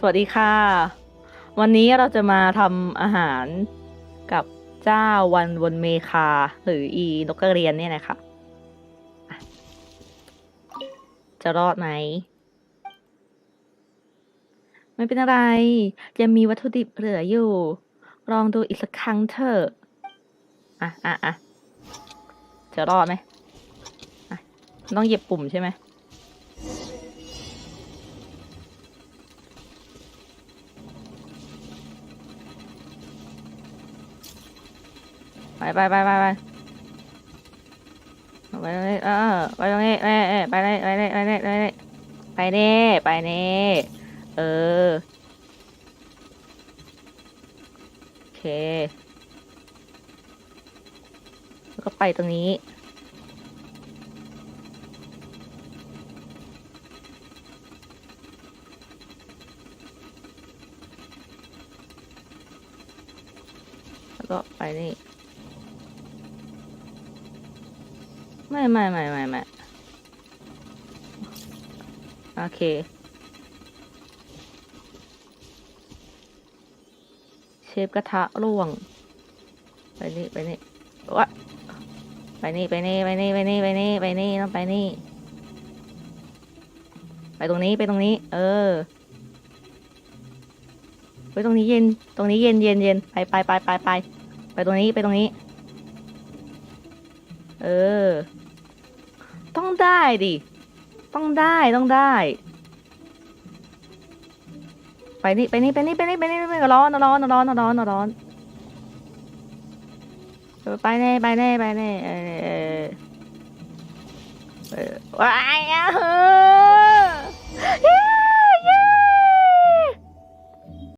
สวัสดีค่ะ วันนี้เราจะมาทำอาหารกับเจ้าวันวนเมคา หรืออีนกกระเรียนเนี่ยนะคะอะจะรอดไหมไม่เป็นอะไร ยังมีวัตถุดิบเหลืออยู่ ลองดูอีกสักครั้งเถอะอะอะอะจะรอดไหมต้องเหยียบปุ่มใช่ไหม ไปไปไปไปไปไปตรงนี้เออไปตรงนี้เออไปเลยไปเลยไปเลยไปเลยไปเน่ไปเน่เออโอเคแล้วก็ไปตรงนี้แล้วก็ไปนี่ ไม่ไม่ไม่ไม่ไม่โอเค เชฟกระทะร่วง ไปนี่ ไปนี่วะไปนี่ ไปนี่ ไปนี่ ไปนี่ ไปนี่ ไปนี่ ต้องไปนี่ ไปตรงนี้ ไปตรงนี้ เออ ไปตรงนี้เย็น ตรงนี้เย็นเย็นเย็นไปไปไปไปไป ไปตรงนี้ ไปตรงนี้ เออ ต้องได้ดิ ต้องได้ต้องได้ ไปนี่ไปนี่ไปนี่ไปนี่ไปนี่ไปนี่ร้อนร้อนร้อนร้อนร้อนไปแน่ไปแน่ไปแน่เออเออเออว้ายอะเฮ้